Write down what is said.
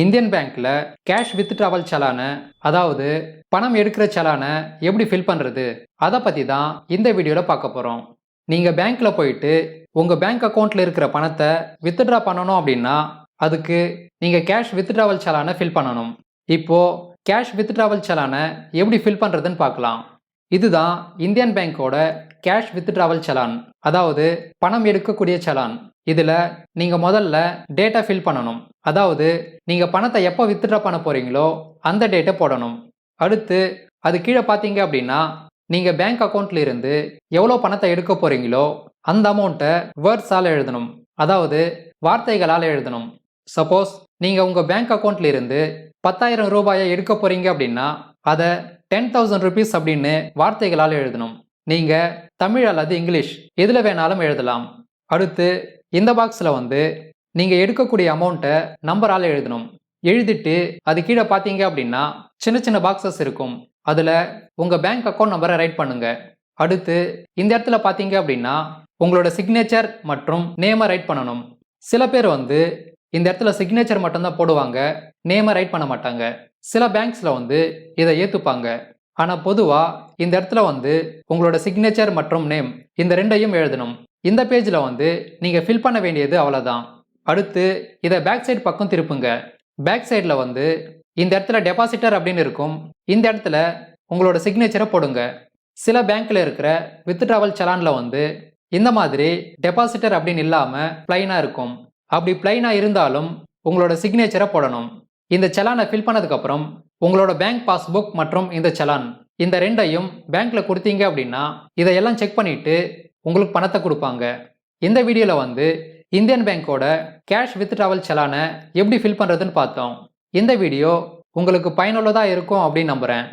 Indian பேங்க்ல cash with travel சலான அதாவது பணம் எடுக்கிற சலான எப்படி ஃபில் பண்றது? அதை பத்தி தான் இந்த வீடியோல பார்க்க போறோம். நீங்க பேங்க்ல போயிட்டு உங்க பேங்க் அக்கவுண்ட்ல இருக்கிற பணத்தை வித்ட்ரா பண்ணணும் அப்படின்னா அதுக்கு நீங்க கேஷ் வித் ட்ராவல் சலான ஃபில் பண்ணணும். இப்போ கேஷ் வித் ட்ராவல் சலான எப்படி ஃபில் பண்றதுன்னு பார்க்கலாம் இதுதான் இந்தியன் பேங்கோட கேஷ் வித் ட்ராவல் சலான் அதாவது பணம் எடுக்கக்கூடிய சலான். இதில் நீங்கள் முதல்ல டேட்டா ஃபில் பண்ணணும். அதாவது நீங்கள் பணத்தை எப்போ வித்ட்ரா பண்ண போகிறீங்களோ அந்த டேட்டை போடணும். அடுத்து அது கீழே பார்த்தீங்க அப்படின்னா நீங்கள் பேங்க் அக்கௌண்ட்ல இருந்து எவ்வளோ பணத்தை எடுக்க போகிறீங்களோ அந்த அமௌண்ட்டை வேர்ட்ஸால் எழுதணும். அதாவது வார்த்தைகளால் எழுதணும். சப்போஸ் நீங்கள் உங்கள் பேங்க் அக்கௌண்ட்ல இருந்து பத்தாயிரம் ரூபாயை எடுக்க போகிறீங்க அப்படின்னா அதை டென் தௌசண்ட் ருபீஸ் அப்படின்னு வார்த்தைகளால் எழுதணும். நீங்கள் தமிழ் அல்லது இங்கிலீஷ் எதில் வேணாலும் எழுதலாம். அடுத்து இந்த பாக்ஸில் வந்து நீங்கள் எடுக்கக்கூடிய அமௌண்ட்டை நம்பரால் எழுதணும். எழுதிட்டு அது கீழே பார்த்தீங்க அப்படின்னா சின்ன சின்ன பாக்ஸஸ் இருக்கும். அதில் உங்கள் பேங்க் அக்கௌண்ட் நம்பரை ரைட் பண்ணுங்க. அடுத்து இந்த இடத்துல பார்த்தீங்க அப்படின்னா உங்களோட சிக்னேச்சர் மற்றும் நேமை ரைட் பண்ணணும். சில பேர் வந்து இந்த இடத்துல சிக்னேச்சர் மட்டும்தான் போடுவாங்க நேமை ரைட் பண்ண மாட்டாங்க. சில பேங்க்ஸில் வந்து இதை ஏற்றுப்பாங்க ஆனால் பொதுவாக இந்த இடத்துல வந்து உங்களோட சிக்னேச்சர் மற்றும் நேம் இந்த ரெண்டையும் எழுதணும். இந்த பேஜில் வந்து நீங்கள் ஃபில் பண்ண வேண்டியது அவ்வளோதான் அடுத்து இதை பேக் சைடு பக்கம் திருப்புங்க. பேக் சைடில் வந்து இந்த இடத்துல டெபாசிட்டர் அப்படின்னு இருக்கும். இந்த இடத்துல உங்களோட சிக்னேச்சரை போடுங்க. சில பேங்க்கில் இருக்கிற வித்ட்ராவல் சலானில் வந்து இந்த மாதிரி டெபாசிட்டர் அப்படின்னு இல்லாமல் ப்ளைனாக இருக்கும். அப்படி ப்ளைனாக இருந்தாலும் உங்களோட சிக்னேச்சரை போடணும். இந்த செலானை ஃபில் பண்ணதுக்கப்புறம் உங்களோட பேங்க் பாஸ்புக் மற்றும் இந்த செலான் இந்த ரெண்டையும் பேங்க்ல கொடுத்தீங்க அப்படின்னா இதையெல்லாம் செக் பண்ணிட்டு உங்களுக்கு பணத்தை கொடுப்பாங்க. இந்த வீடியோவில் வந்து இந்தியன் பேங்கோட கேஷ் வித் ட்ராவல் செலானை எப்படி ஃபில் பண்ணுறதுன்னு பார்த்தோம். இந்த வீடியோ உங்களுக்கு பயனுள்ளதாக இருக்கும் அப்படின்னு நம்புகிறேன்